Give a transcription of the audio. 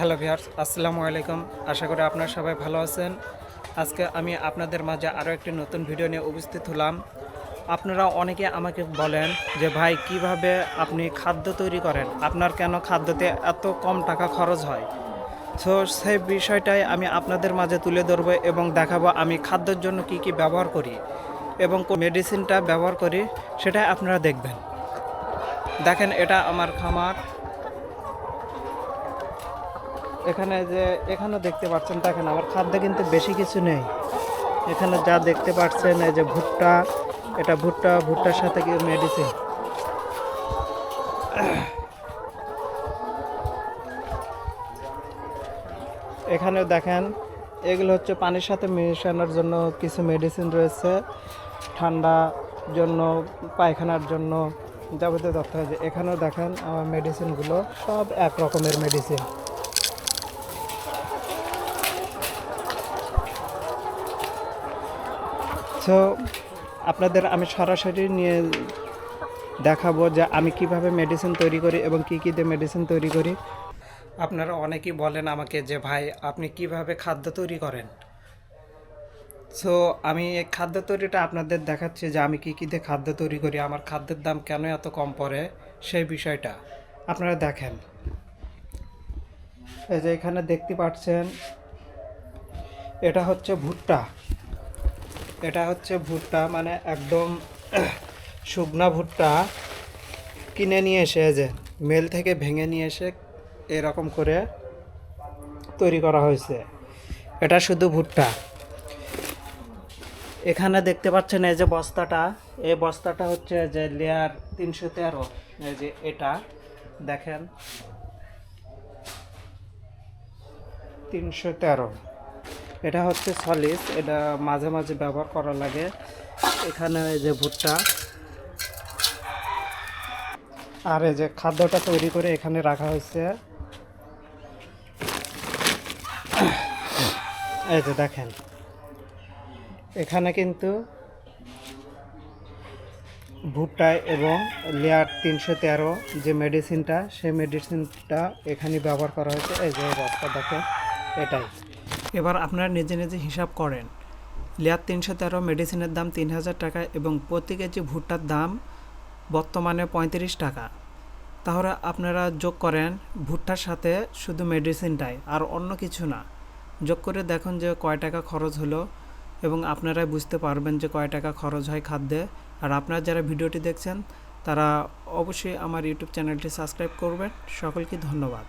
Hello viewers আসসালামু আলাইকুম। আশা করি আপনারা সবাই ভালো আছেন। আজকে আমি আপনাদের মাঝে আরও একটি নতুন ভিডিও নিয়ে উপস্থিত হলাম। আপনারা অনেকে আমাকে বলেন যে, ভাই, কীভাবে আপনি খাদ্য তৈরি করেন? আপনার কেন খাদ্যতে এত কম টাকা খরচ হয়? সো সেই বিষয়টাই আমি আপনাদের মাঝে তুলে ধরবো এবং দেখাবো আমি খাদ্যের জন্য কি কি ব্যবহার করি এবং মেডিসিনটা ব্যবহার করি সেটা আপনারা দেখবেন। দেখেন, এটা আমার খামার। এখানে যে এখানে দেখতে পাচ্ছেন, দেখেন আমার খাদ্যে কিন্তু বেশি কিছু নেই। এখানে যা দেখতে পাচ্ছেন, এই যে ভুট্টা, এটা ভুট্টা, ভুট্টার সাথে কি মেডিসিন এখানেও দেখেন, এগুলো হচ্ছে পানির সাথে মেশানোর জন্য কিছু মেডিসিন রয়েছে। ঠান্ডা জন্য, পায়খানার জন্য যাবতীয় তথ্য আছে এখানেও দেখেন, আমার মেডিসিনগুলো সব এক রকমের মেডিসিন সো আপনাদের আমি সরাসরি নিয়ে দেখাবো যে আমি কীভাবে মেডিসিন তৈরি করি এবং কি কী দিয়ে মেডিসিন তৈরি করি। আপনারা অনেকেই বলেন আমাকে যে, ভাই, আপনি কীভাবে খাদ্য তৈরি করেন? সো আমি এই খাদ্য তৈরিটা আপনাদের দেখাচ্ছি যে আমি কী কী দিয়ে খাদ্য তৈরি করি, আমার খাদ্যের দাম কেন এত কম পড়ে, সেই বিষয়টা। আপনারা দেখেন। এই যে এখানে দেখতে পাচ্ছেন, এটা হচ্ছে ভুট্টা। এটা হচ্ছে ভুট্টা মানে একদম শুকনা ভুট্টা। কিনে নিয়ে এসে যে মেল থেকে ভেঙে নিয়ে এসে এরকম করে তৈরি করা হয়েছে। এটা শুধু ভুট্টা। এখানে দেখতে পাচ্ছেন এই যে বস্তাটা। এই বস্তাটা হচ্ছে যে লেয়ার তিনশো তেরো। এই যে এটা, দেখেন। তিনশো তেরো। এটা হচ্ছে সলিস, এটা মাঝে মাঝে ব্যবহার করা লাগে। এখানে এই যে ভুট্টা। আর এই যে খাদ্যটা তৈরি করে এখানে রাখা হয়েছে। এই যে দেখেন। এখানে কিন্তু ভুট্টা এবং লেয়ার তিনশো তেরো যে মেডিসিনটা সেই মেডিসিনটা এখানে ব্যবহার করা হয়েছে। এই যে বস্তা দেখেন, এটাই। এবার আপনারা নিজে নিজে হিসাব করেন। লেয়ার তিনশো তেরো মেডিসিনের দাম তিন হাজার টাকা এবং প্রতি কেজি ভুট্টার দাম বর্তমানে পঁয়ত্রিশ টাকা। তাহলে আপনারা যোগ করেন ভুট্টার সাথে শুধু মেডিসিনটাই, আর অন্য কিছু না। যোগ করে দেখুন যে কয় টাকা খরচ হলো এবং আপনারাই বুঝতে পারবেন যে কয় টাকা খরচ হয় খাদ্যে। আর আপনারা যারা ভিডিওটি দেখছেন, তারা অবশ্যই আমার ইউটিউব চ্যানেলটি সাবস্ক্রাইব করবেন। সকলকে ধন্যবাদ।